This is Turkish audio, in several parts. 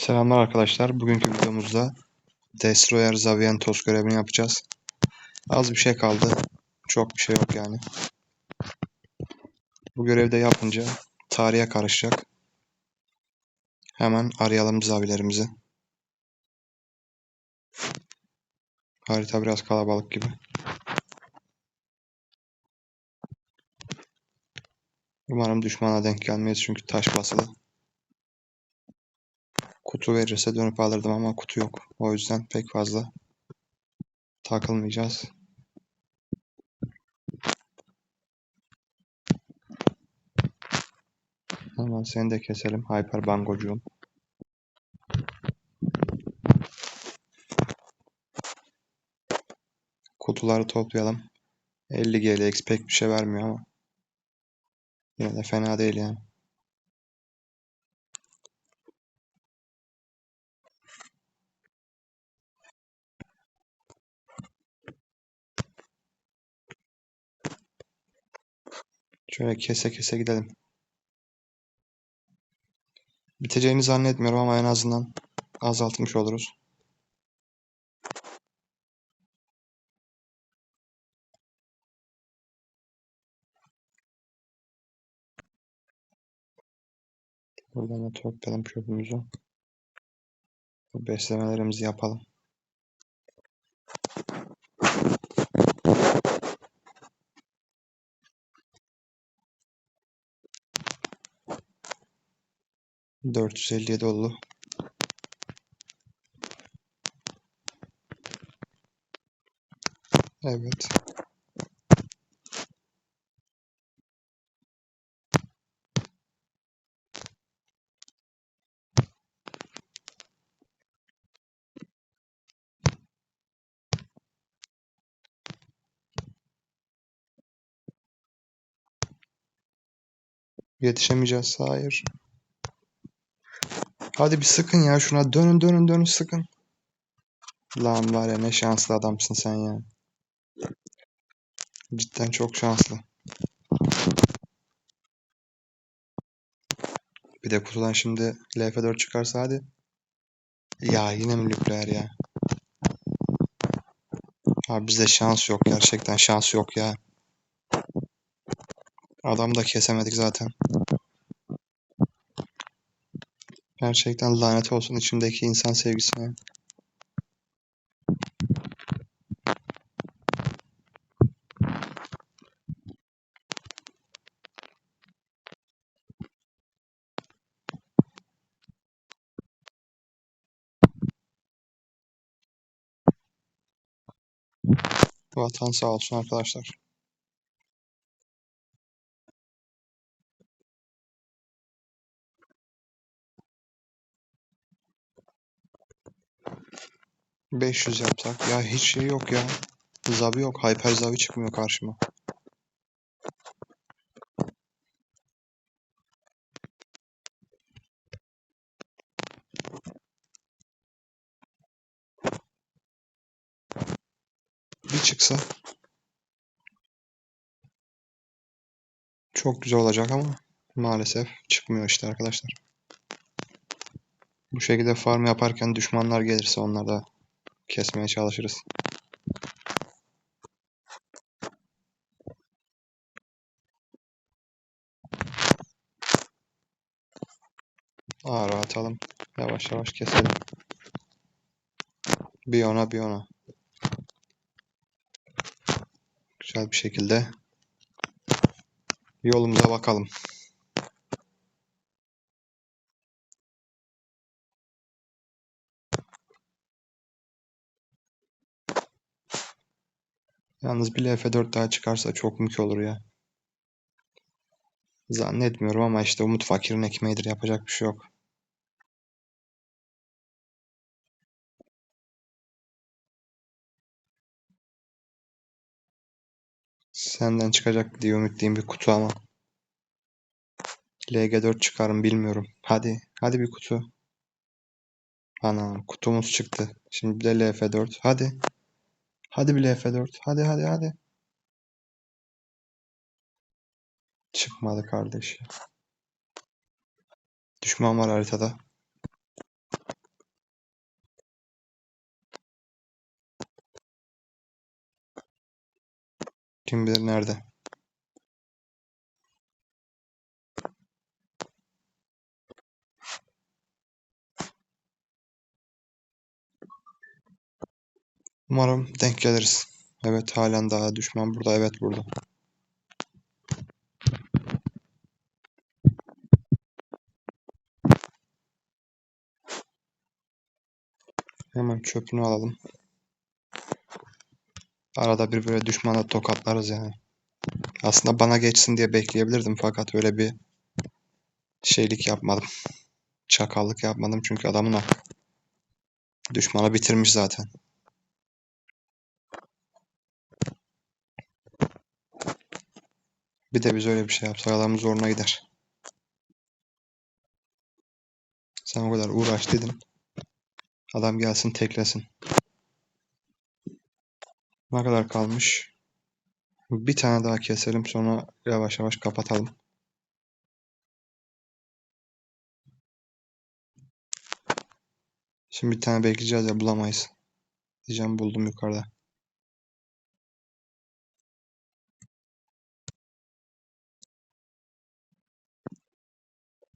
Selamlar arkadaşlar. Bugünkü videomuzda Destroyer Zavientos görevini yapacağız. Az bir şey kaldı. Çok bir şey yok yani. Bu görevde yapınca tarihe karışacak. Hemen arayalım zavilerimizi. Harita biraz kalabalık gibi. Umarım düşmana denk gelmeyiz çünkü taş basılı. Kutu verirse dönüp alırdım ama kutu yok. O yüzden pek fazla takılmayacağız. Hemen seni de keselim. Hyper Bangocuğum. Kutuları toplayalım. 50 GLX pek bir şey vermiyor ama. Yine de fena değil yani. Şöyle kese kese gidelim. Biteceğini zannetmiyorum ama en azından azaltmış oluruz. Buradan da toplayalım çöpümüzü. Beslemelerimizi yapalım. Dört yüz elli yedi oldu. Evet. Yetişemeyeceğiz. Hayır. Hadi bir sıkın ya şuna. Dönün dönün dönün sıkın. Lan var ya ne şanslı adamsın sen ya. Cidden çok şanslı. Bir de kutudan şimdi LF4 çıkarsa hadi. Ya yine mi nükleer ya? Abi bizde şans yok. Gerçekten şans yok ya. Adamı da kesemedik zaten. Gerçekten lanet olsun içimdeki insan sevgisine. Vatan sağ olsun arkadaşlar. ...500 yapsak. Ya hiç şey yok ya. Zavi yok. Hyper Zavi çıkmıyor karşıma. Bir çıksa... Çok güzel olacak ama... ...maalesef çıkmıyor işte arkadaşlar. Bu şekilde farm yaparken düşmanlar gelirse onları da kesmeye çalışırız. Ağır atalım. Yavaş yavaş keselim. Bir ona bir ona. Güzel bir şekilde yolumuza bakalım. Yalnız bir LF4 daha çıkarsa çok mük olur ya. Zannetmiyorum ama işte umut fakirin ekmeğidir yapacak bir şey yok. Senden çıkacak diye ümitliyim bir kutu ama. LG4 çıkarım bilmiyorum. Hadi. Hadi bir kutu. Ana kutumuz çıktı. Şimdi bir de LF4. Hadi. Hadi bile F4. Hadi hadi hadi. Çıkmadı kardeş. Düşman var haritada. Kim bilir nerede. Umarım denk geliriz. Evet halen daha düşman burada. Evet burada. Hemen çöpünü alalım. Arada bir böyle düşmana tokatlarız yani. Aslında bana geçsin diye bekleyebilirdim fakat öyle bir şeylik yapmadım. Çakallık yapmadım çünkü adamın hakkı. Düşmanı bitirmiş zaten. Bir de biz öyle bir şey yapsak adamın zoruna gider. Sen o kadar uğraş dedin. Adam gelsin teklesin. Ne kadar kalmış? Bir tane daha keselim sonra yavaş yavaş kapatalım. Şimdi bir tane bekleyeceğiz ya bulamayız. Diyeceğim buldum yukarıda.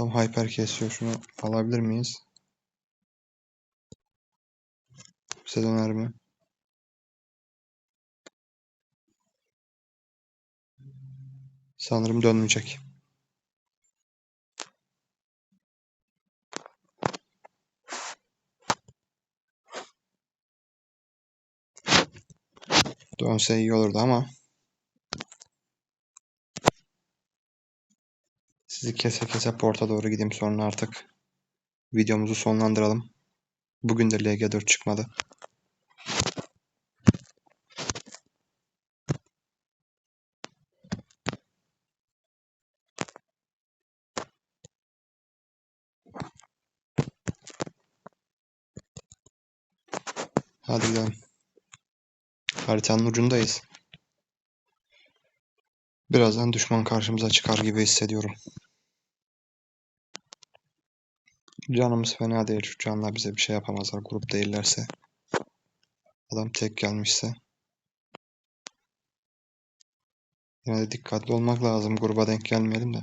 Adam hyper kesiyor. Şunu alabilir miyiz? Bize döner mi? Sanırım dönmeyecek. Dönse iyi olurdu ama sizi kese kese porta doğru gideyim sonra artık videomuzu sonlandıralım. Bugün de LG4 çıkmadı. Hadi gidelim. Haritanın ucundayız. Birazdan düşman karşımıza çıkar gibi hissediyorum. Canımız fena değil. Şu canlar bize bir şey yapamazlar. Grup değillerse. Adam tek gelmişse. Yine de dikkatli olmak lazım. Gruba denk gelmeyelim de.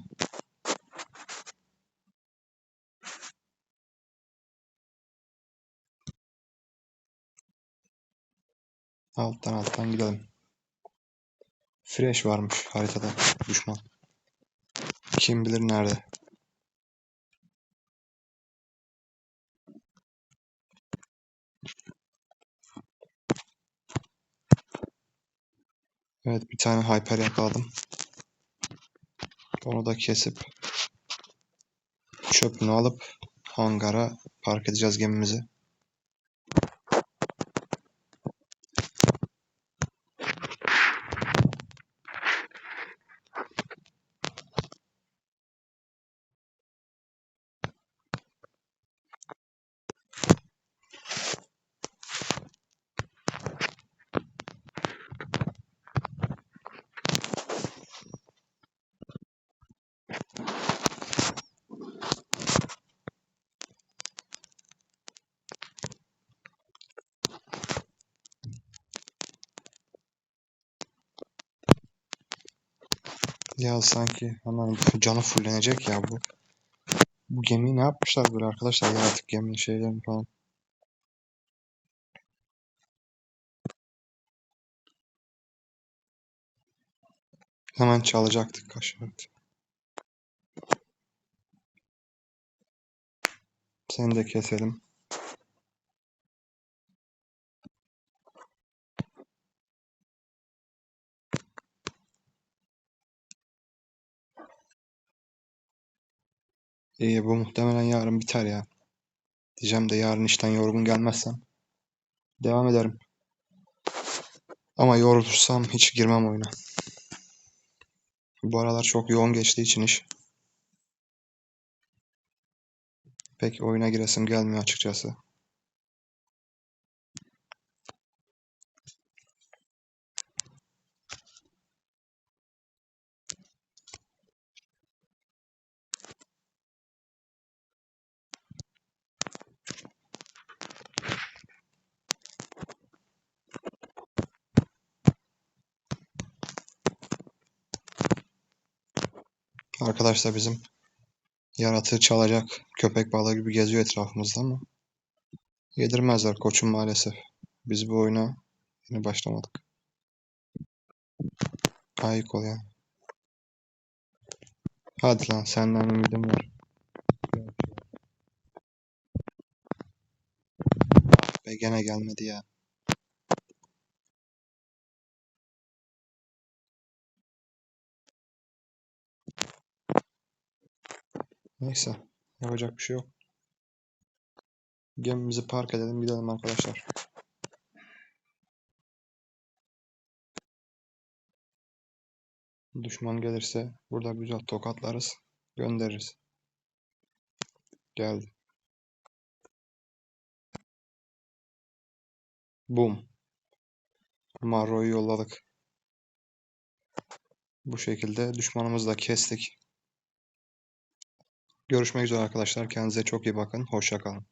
Alttan alttan gidelim. Fresh varmış haritada düşman. Kim bilir nerede. Evet bir tane hyper yakaladım. Onu da kesip çöpünü alıp hangara park edeceğiz gemimizi. Ya sanki hemen canı fullenecek ya bu. Bu gemiyi ne yapmışlar böyle arkadaşlar yaratık geminin şeylerini falan. Hemen çalacaktık kaşık. Seni de keselim. İyi bu muhtemelen yarın biter ya. Diyeceğim de yarın işten yorgun gelmezsem devam ederim. Ama yorulursam hiç girmem oyuna. Bu aralar çok yoğun geçtiği için iş. Pek oyuna giresim gelmiyor açıkçası. Arkadaşlar bizim yaratığı çalacak köpek balığı gibi geziyor etrafımızda ama yedirmezler koçum maalesef. Biz bu oyuna yeni başlamadık. Ayık ol ya. Hadi lan senden ümidim var. Ve gene gelmedi ya. Neyse. Yapacak bir şey yok. Gemimizi park edelim gidelim arkadaşlar. Düşman gelirse burada güzel tokatlarız. Göndeririz. Geldi. Boom. Marro'yu yolladık. Bu şekilde düşmanımızı da kestik. Görüşmek üzere arkadaşlar. Kendinize çok iyi bakın. Hoşça kalın.